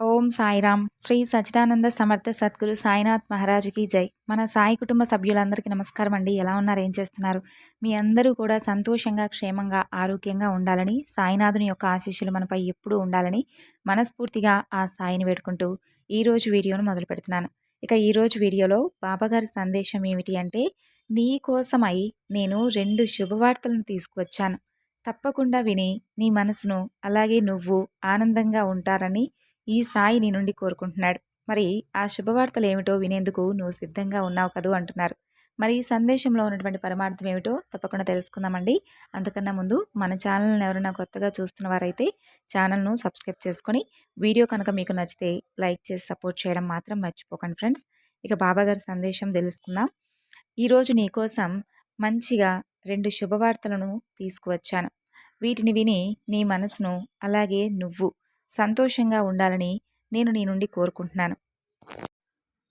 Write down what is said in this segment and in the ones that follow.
ఓం సాయిరామ్. శ్రీ సచిదానంద సమర్థ సద్గురు సాయినాథ్ మహారాజుకి జై. మన సాయి కుటుంబ సభ్యులందరికీ నమస్కారం అండి. ఎలా ఉన్నారు? ఏం చేస్తున్నారు? మీ అందరూ కూడా సంతోషంగా క్షేమంగా ఆరోగ్యంగా ఉండాలని సాయినాథుని యొక్క ఆశీస్సులు మనపై ఎప్పుడూ ఉండాలని మనస్ఫూర్తిగా ఆ సాయిని వేడుకుంటూ ఈరోజు వీడియోను మొదలు పెడుతున్నాను. ఇక ఈరోజు వీడియోలో బాబాగారి సందేశం ఏమిటి అంటే నీ కోసమై నేను రెండు శుభవార్తలను తీసుకువచ్చాను. తప్పకుండా విని నీ మనసును అలాగే నువ్వు ఆనందంగా ఉంటారని ఈ సాయి నీ నుండి కోరుకుంటున్నాడు. మరి ఆ శుభవార్తలు ఏమిటో వినేందుకు నువ్వు సిద్ధంగా ఉన్నావు కదూ అంటున్నారు. మరి ఈ సందేశంలో ఉన్నటువంటి పరమార్థం ఏమిటో తప్పకుండా తెలుసుకుందామండి. అంతకన్నా ముందు మన ఛానల్ని ఎవరైనా కొత్తగా చూస్తున్న వారైతే ఛానల్ను సబ్స్క్రైబ్ చేసుకొని వీడియో కనుక మీకు నచ్చితే లైక్ చేసి సపోర్ట్ చేయడం మాత్రం మర్చిపోకండి ఫ్రెండ్స్. ఇక బాబాగారి సందేశం తెలుసుకుందాం. ఈరోజు నీకోసం మంచిగా రెండు శుభవార్తలను తీసుకువచ్చాను. వీటిని విని నీ మనసును అలాగే నువ్వు సంతోషంగా ఉండాలని నేను నీ నుండి కోరుకుంటున్నాను.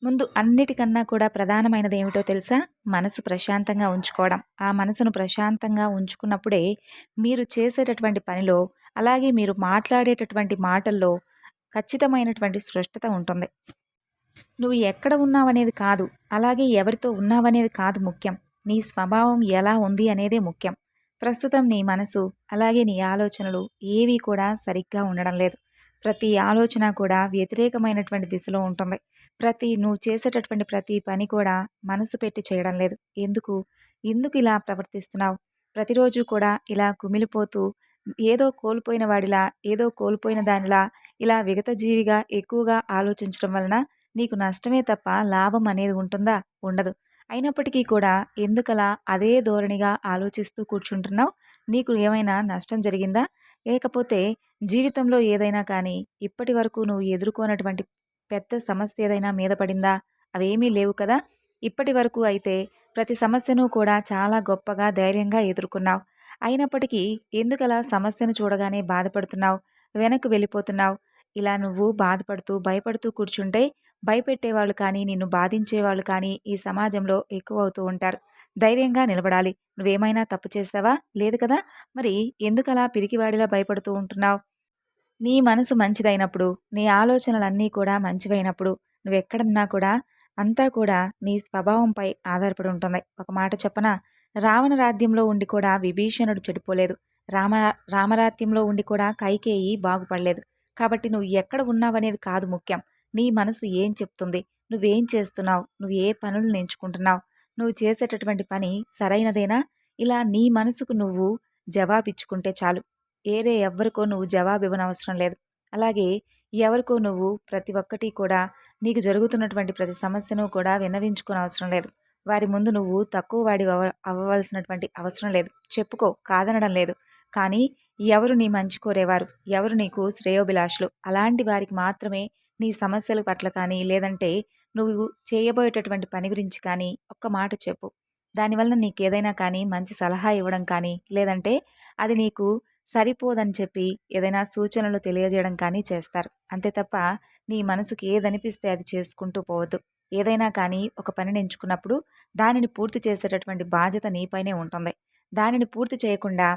ముందు అన్నిటికన్నా కూడా ప్రధానమైనది ఏమిటో తెలుసా? మనసు ప్రశాంతంగా ఉంచుకోవడం. ఆ మనసును ప్రశాంతంగా ఉంచుకున్నప్పుడే మీరు చేసేటటువంటి పనిలో అలాగే మీరు మాట్లాడేటటువంటి మాటల్లో ఖచ్చితమైనటువంటి సృష్టత ఉంటుంది. నువ్వు ఎక్కడ ఉన్నావనేది కాదు అలాగే ఎవరితో ఉన్నావనేది కాదు ముఖ్యం. నీ స్వభావం ఎలా ఉంది అనేదే ముఖ్యం. ప్రస్తుతం నీ మనసు అలాగే నీ ఆలోచనలు ఏవీ కూడా సరిగ్గా ఉండడం లేదు. ప్రతి ఆలోచన కూడా వ్యతిరేకమైనటువంటి దిశలో ఉంటుంది. ప్రతి నువ్వు చేసేటటువంటి ప్రతి పని కూడా మనసు పెట్టి చేయడం లేదు. ఎందుకు? ఎందుకు ఇలా ప్రవర్తిస్తున్నావు? ప్రతిరోజు కూడా ఇలా కుమిలిపోతూ ఏదో కోల్పోయిన వాడిలా ఏదో కోల్పోయిన దానిలా ఇలా విగత జీవిగా ఎక్కువగా ఆలోచించడం వలన నీకు నష్టమే తప్ప లాభం అనేది ఉంటుందా? ఉండదు. అయినప్పటికీ కూడా ఎందుకలా అదే ధోరణిగా ఆలోచిస్తూ కూర్చుంటున్నావు? నీకు ఏమైనా నష్టం జరిగిందా? లేకపోతే జీవితంలో ఏదైనా కానీ ఇప్పటి వరకు నువ్వు ఎదుర్కొన్నటువంటి పెద్ద సమస్య ఏదైనా మీద పడిందా? అవేమీ లేవు కదా? ఇప్పటి వరకు అయితే ప్రతి సమస్యను కూడా చాలా గొప్పగా ధైర్యంగా ఎదుర్కొన్నావు. అయినప్పటికీ ఎందుకలా సమస్యను చూడగానే బాధపడుతున్నావు? వెనక్కి వెళ్ళిపోతున్నావు? ఇలా నువ్వు బాధపడుతూ భయపడుతూ కూర్చుంటే భయపెట్టేవాళ్ళు కానీ నిన్ను బాధించేవాళ్ళు కానీ ఈ సమాజంలో ఎక్కువ అవుతూ ఉంటారు. ధైర్యంగా నిలబడాలి. నువ్వేమైనా తప్పు చేస్తావా లేదు కదా? మరి ఎందుకలా పిరికివాడిలా భయపడుతూ ఉంటున్నావు? నీ మనసు మంచిదైనప్పుడు నీ ఆలోచనలన్నీ కూడా మంచివైనప్పుడు నువ్వెక్కడున్నా కూడా అంతా కూడా నీ స్వభావంపై ఆధారపడి ఉంటుంది. ఒక మాట చెప్పన? రావణ రాజ్యంలో ఉండి కూడా విభీషణుడు చెడిపోలేదు. రామ రామరాజ్యంలో ఉండి కూడా కైకేయి బాగుపడలేదు. కాబట్టి నువ్వు ఎక్కడ ఉన్నావనేది కాదు ముఖ్యం. నీ మనసు ఏం చెప్తుంది? నువ్వేం చేస్తున్నావు? నువ్వు ఏ పనులు ఎంచుకుంటున్నావు? నువ్వు చేసేటటువంటి పని సరైనదేనా? ఇలా నీ మనసుకు నువ్వు జవాబిచ్చుకుంటే చాలు. ఏరే ఎవ్వరికో నువ్వు జవాబు ఇవ్వనవసరం లేదు. అలాగే ఎవరికో నువ్వు ప్రతి ఒక్కటి కూడా నీకు జరుగుతున్నటువంటి ప్రతి సమస్యను కూడా విన్నవించుకునే అవసరం లేదు. వారి ముందు నువ్వు తక్కువ వాడి అవ్వవలసినటువంటి అవసరం లేదు. చెప్పుకో కాదనడం లేదు. కానీ ఎవరు నీ మంచి కోరేవారు? ఎవరు నీకు శ్రేయోభిలాషులు? అలాంటి వారికి మాత్రమే నీ సమస్యల పట్ల కానీ లేదంటే నువ్వు చేయబోయేటటువంటి పని గురించి కానీ ఒక్క మాట చెప్పు. దానివల్ల నీకు ఏదైనా కానీ మంచి సలహా ఇవ్వడం కానీ లేదంటే అది నీకు సరిపోదని చెప్పి ఏదైనా సూచనలు తెలియజేయడం కానీ చేస్తారు. అంతే తప్ప నీ మనసుకి ఏదనిపిస్తే అది చేసుకుంటూ పోవద్దు. ఏదైనా కానీ ఒక పనిని ఎంచుకున్నప్పుడు దానిని పూర్తి చేసేటటువంటి బాధ్యత నీపైనే ఉంటుంది. దానిని పూర్తి చేయకుండా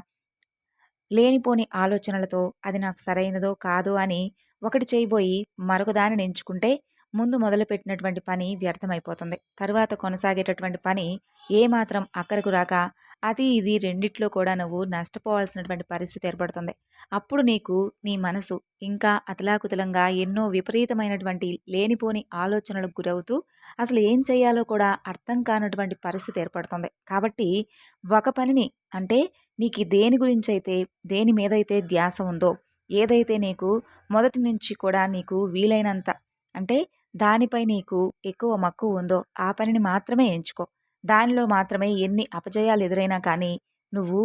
లేనిపోని ఆలోచనలతో అది నాకు సరైనదో కాదో అని ఒకటి చేయబోయి మరొక దానిని ఎంచుకుంటే ముందు మొదలుపెట్టినటువంటి పని వ్యర్థమైపోతుంది. తరువాత కొనసాగేటటువంటి పని ఏమాత్రం అక్కరకు రాక అది ఇది రెండిట్లో కూడా నువ్వు నష్టపోవాల్సినటువంటి పరిస్థితి ఏర్పడుతుంది. అప్పుడు నీకు నీ మనసు ఇంకా అతలాకుతలంగా ఎన్నో విపరీతమైనటువంటి లేనిపోని ఆలోచనలకు గురవుతూ అసలు ఏం చేయాలో కూడా అర్థం కానటువంటి పరిస్థితి ఏర్పడుతుంది. కాబట్టి ఒక పనిని అంటే నీకు దేని గురించి అయితే దేని మీదైతే ధ్యాస ఉందో ఏదైతే నీకు మొదటి నుంచి కూడా నీకు వీలైనంత అంటే దానిపై నీకు ఎక్కువ మక్కువ ఉందో ఆ పనిని మాత్రమే ఎంచుకో. దానిలో మాత్రమే ఎన్ని అపజయాలు ఎదురైనా కానీ నువ్వు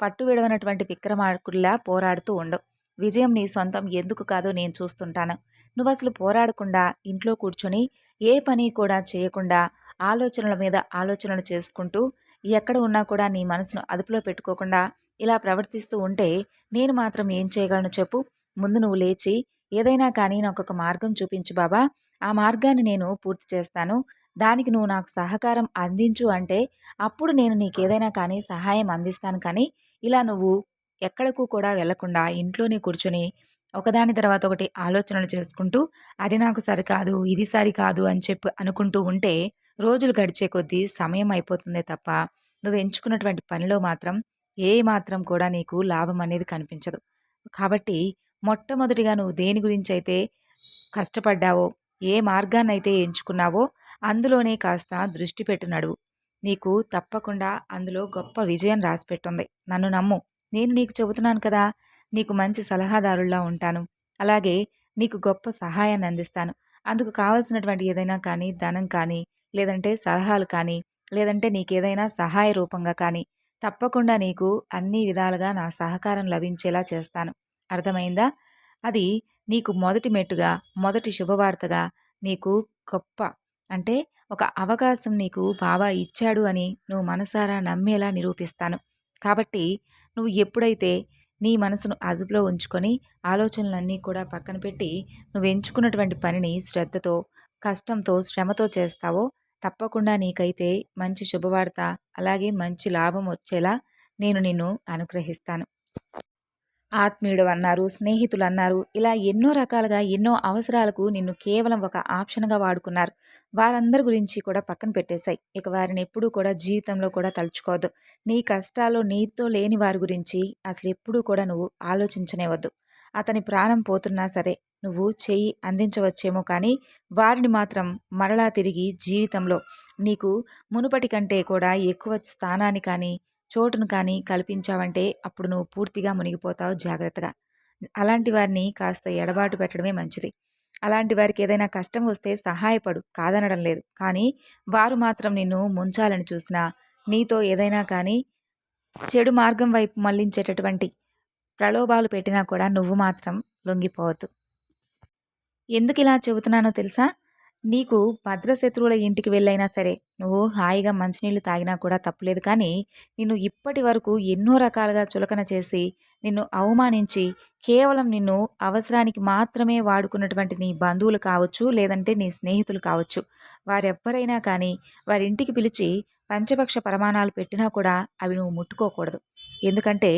పట్టు విడవనటువంటి విక్రమార్కుల్లా పోరాడుతూ ఉండవు. విజయం నీ సొంతం ఎందుకు కాదో నేను చూస్తుంటాను. నువ్వు అసలు పోరాడకుండా ఇంట్లో కూర్చొని ఏ పని కూడా చేయకుండా ఆలోచనల మీద ఆలోచనలు చేసుకుంటూ ఎక్కడ ఉన్నా కూడా నీ మనసును అదుపులో పెట్టుకోకుండా ఇలా ప్రవర్తిస్తూ ఉంటే నేను మాత్రం ఏం చేయగలను చెప్పు? ముందు నువ్వు లేచి ఏదైనా కానీ నాకు ఒక మార్గం చూపించు బాబా. ఆ మార్గాన్ని నేను పూర్తి చేస్తాను. దానికి నువ్వు నాకు సహకారం అందించు అంటే అప్పుడు నేను నీకు ఏదైనా కానీ సహాయం అందిస్తాను. కానీ ఇలా నువ్వు ఎక్కడకు కూడా వెళ్ళకుండా ఇంట్లోనే కూర్చొని ఒకదాని తర్వాత ఒకటి ఆలోచనలు చేసుకుంటూ అది నాకు సరికాదు ఇది సరికాదు అని చెప్పి అనుకుంటూ ఉంటే రోజులు గడిచే కొద్దీ సమయం అయిపోతుందే తప్ప నువ్వు ఎంచుకున్నటువంటి పనిలో మాత్రం ఏ మాత్రం కూడా నీకు లాభం అనేది కనిపించదు. కాబట్టి మొట్టమొదటిగా నువ్వు దేని గురించి అయితే కష్టపడ్డావో ఏ మార్గాన్నైతే ఎంచుకున్నావో అందులోనే కాస్త దృష్టి పెట్టు నడువు నీకు తప్పకుండా అందులో గొప్ప విజయం రాసిపెట్టుంది. నన్ను నమ్ము. నేను నీకు చెబుతున్నాను కదా. నీకు మంచి సలహాదారుల్లా ఉంటాను. అలాగే నీకు గొప్ప సహాయాన్ని అందిస్తాను. అందుకు కావలసినటువంటి ఏదైనా కానీ ధనం కానీ లేదంటే సలహాలు కానీ లేదంటే నీకేదైనా సహాయ రూపంగా కానీ తప్పకుండా నీకు అన్ని విధాలుగా నా సహకారం లభించేలా చేస్తాను. అర్థమైందా? అది నీకు మొదటి మెట్టుగా మొదటి శుభవార్తగా నీకు గొప్ప. అంటే ఒక అవకాశం నీకు బాబా ఇచ్చాడు అని నువ్వు మనసారా నమ్మేలా నిరూపిస్తాను. కాబట్టి నువ్వు ఎప్పుడైతే నీ మనసును అదుపులో ఉంచుకొని ఆలోచనలన్నీ కూడా పక్కన పెట్టి నువ్వు ఎంచుకున్నటువంటి పనిని శ్రద్ధతో కష్టంతో శ్రమతో చేస్తావో తప్పకుండా నీకైతే మంచి శుభవార్త అలాగే మంచి లాభం వచ్చేలా నేను నిన్ను అనుగ్రహిస్తాను. ఆత్మీయుడు అన్నారు స్నేహితులు అన్నారు ఇలా ఎన్నో రకాలుగా ఎన్నో అవసరాలకు నిన్ను కేవలం ఒక ఆప్షన్గా వాడుకున్నారు. వారందరి గురించి కూడా పక్కన పెట్టేశాయి. ఇక వారిని ఎప్పుడూ కూడా జీవితంలో కూడా తలుచుకోవద్దు. నీ కష్టాలు నీతో లేని వారి గురించి అసలు ఎప్పుడూ కూడా నువ్వు ఆలోచించనే వద్దు అతని ప్రాణం పోతున్నా సరే నువ్వు చేయి అందించవచ్చేమో కానీ వారిని మాత్రం మరలా తిరిగి జీవితంలో నీకు మునుపటి కంటే కూడా ఎక్కువ స్థానాన్ని కానీ చోటును కానీ కల్పించావంటే అప్పుడు నువ్వు పూర్తిగా మునిగిపోతావు జాగ్రత్తగా. అలాంటి వారిని కాస్త ఎడబాటు పెట్టడమే మంచిది. అలాంటి వారికి ఏదైనా కష్టం వస్తే సహాయపడు కాదనడం లేదు. కానీ వారు మాత్రం నిన్ను ముంచాలని చూసినా నీతో ఏదైనా కానీ చెడు మార్గం వైపు మళ్ళించేటటువంటి ప్రలోభాలు పెట్టినా కూడా నువ్వు మాత్రం లొంగిపోవద్దు. ఎందుకు ఇలా చెబుతున్నానో తెలుసా? నీకు భద్రశత్రువుల ఇంటికి వెళ్ళైనా సరే నువ్వు హాయిగా మంచినీళ్ళు తాగినా కూడా తప్పులేదు. కానీ నిన్ను ఇప్పటి వరకు ఎన్నో రకాలుగా చులకన చేసి నిన్ను అవమానించి కేవలం నిన్ను అవసరానికి మాత్రమే వాడుకున్నటువంటి నీ బంధువులు కావచ్చు లేదంటే నీ స్నేహితులు కావచ్చు వారెవ్వరైనా కానీ వారి ఇంటికి పిలిచి పంచపక్ష ప్రమాణాలు పెట్టినా కూడా అవి నువ్వు ముట్టుకోకూడదు. ఎందుకంటే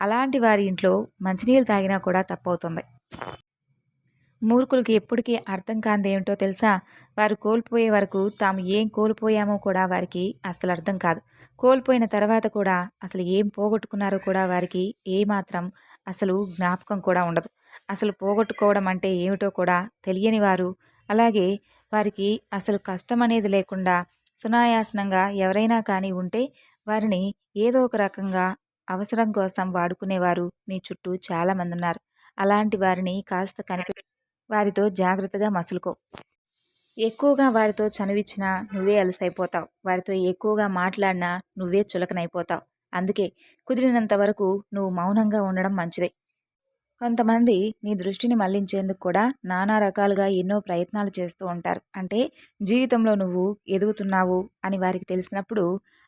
అలాంటి వారి ఇంట్లో మంచినీళ్ళు తాగినా కూడా తప్పవుతుంది. మూర్ఖులకి ఎప్పటికీ అర్థం కాంది ఏమిటో తెలుసా? వారు కోల్పోయే వరకు తాము ఏం కోల్పోయామో కూడా వారికి అసలు అర్థం కాదు. కోల్పోయిన తర్వాత కూడా అసలు ఏం పోగొట్టుకున్నారో కూడా వారికి ఏమాత్రం అసలు జ్ఞాపకం కూడా ఉండదు. అసలు పోగొట్టుకోవడం అంటే ఏమిటో కూడా తెలియని వారు అలాగే వారికి అసలు కష్టం అనేది లేకుండా సునాయాసనంగా ఎవరైనా కానీ ఉంటే వారిని ఏదో ఒక రకంగా అవసరం కోసం వాడుకునేవారు నీ చుట్టూ చాలామంది ఉన్నారు అలాంటి వారిని కాస్త కనిపెట్టి వారితో జాగ్రత్తగా మసులుకో. ఎక్కువగా వారితో చనువిచ్చినా నువ్వే అలసైపోతావు. వారితో ఎక్కువగా మాట్లాడినా నువ్వే చులకనైపోతావు. అందుకే కుదిరినంత వరకు నువ్వు మౌనంగా ఉండడం మంచిదే. కొంతమంది నీ దృష్టిని మళ్ళించేందుకు కూడా నానా రకాలుగా ఎన్నో ప్రయత్నాలు చేస్తూ ఉంటారు. అంటే జీవితంలో నువ్వు ఎదుగుతున్నావు అని వారికి తెలిసినప్పుడు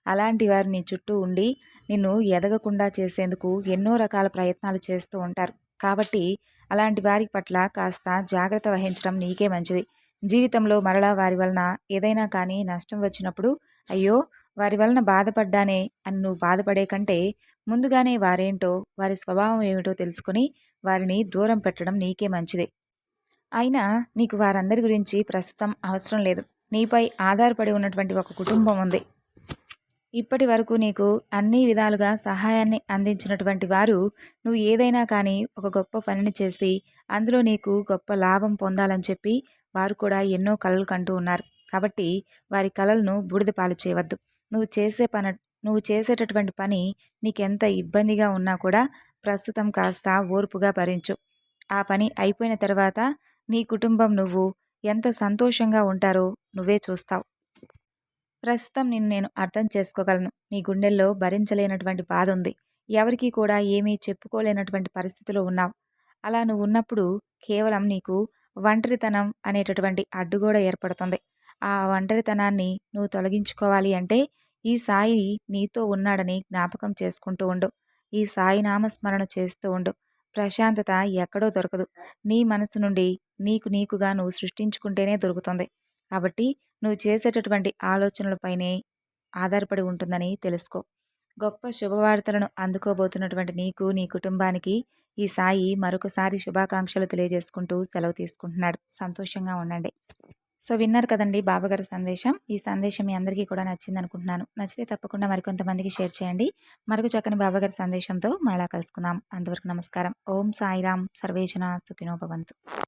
అలాంటి వారు నీ చుట్టూ ఉండి నిన్ను ఎదగకుండా చేసేందుకు ఎన్నో రకాల ప్రయత్నాలు చేస్తూ ఉంటారు. కాబట్టి అలాంటి వారి పట్ల కాస్త జాగ్రత్త వహించడం నీకే మంచిది. జీవితంలో మరలా వారి వలన ఏదైనా కానీ నష్టం వచ్చినప్పుడు అయ్యో వారి వలన బాధపడ్డానే అని నువ్వు బాధపడే కంటే ముందుగానే వారేంటో వారి స్వభావం ఏమిటో తెలుసుకొని వారిని దూరం పెట్టడం నీకే మంచిది. అయినా నీకు వారందరి గురించి ప్రస్తుతం అవసరం లేదు. నీపై ఆధారపడి ఉన్నటువంటి ఒక కుటుంబం ఉంది. ఇప్పటి వరకు నీకు అన్ని విధాలుగా సహాయాన్ని అందించినటువంటి వారు నువ్వు ఏదైనా కానీ ఒక గొప్ప పనిని చేసి అందులో నీకు గొప్ప లాభం పొందాలని చెప్పి వారు కూడా ఎన్నో కళలు కంటూ ఉన్నారు. కాబట్టి వారి కళలను బూడిద పాలు చేయవద్దు. నువ్వు చేసే పని నువ్వు చేసేటటువంటి పని నీకెంత ఇబ్బందిగా ఉన్నా కూడా ప్రస్తుతం కాస్త ఓర్పుగా భరించు. ఆ పని అయిపోయిన తర్వాత నీ కుటుంబం నువ్వు ఎంత సంతోషంగా ఉంటారో నువ్వే చూస్తావు. ప్రస్తుతం నిన్ను నేను అర్థం చేసుకోగలను. నీ గుండెల్లో భరించలేనటువంటి బాధ ఉంది. ఎవరికీ కూడా ఏమీ చెప్పుకోలేనటువంటి పరిస్థితిలో ఉన్నావు. అలా నువ్వు ఉన్నప్పుడు కేవలం నీకు ఒంటరితనం అనేటటువంటి అడ్డుగోడ ఏర్పడుతుంది. ఆ ఒంటరితనాన్ని నువ్వు తొలగించుకోవాలి అంటే ఈ సాయి నీతో ఉన్నాడని జ్ఞాపకం చేసుకుంటూ ఉండు. ఈ సాయి నామస్మరణ చేస్తూ ఉండు. ప్రశాంతత ఎక్కడో దొరకదు. నీ మనసు నుండి నీకు నీకుగా నువ్వు సృష్టించుకుంటేనే దొరుకుతుంది. కాబట్టి నువ్వు చేసేటటువంటి ఆలోచనలపైనే ఆధారపడి ఉంటుందని తెలుసుకో. గొప్ప శుభవార్తలను అందుకోబోతున్నటువంటి నీకు నీ కుటుంబానికి ఈ సాయి మరొకసారి శుభాకాంక్షలు తెలియజేసుకుంటూ సెలవు తీసుకుంటున్నాడు. సంతోషంగా ఉండండి. సో విన్నారు కదండి బాబాగారి సందేశం. ఈ సందేశం మీ అందరికీ కూడా నచ్చింది అనుకుంటున్నాను నచ్చితే తప్పకుండా మరికొంతమందికి షేర్ చేయండి. మరొక చక్కని బాబాగారి సందేశంతో మళ్ళా కలుసుకుందాం. అంతవరకు నమస్కారం. ఓం సాయిరామ్ సర్వేజన సుఖినోభవంతు.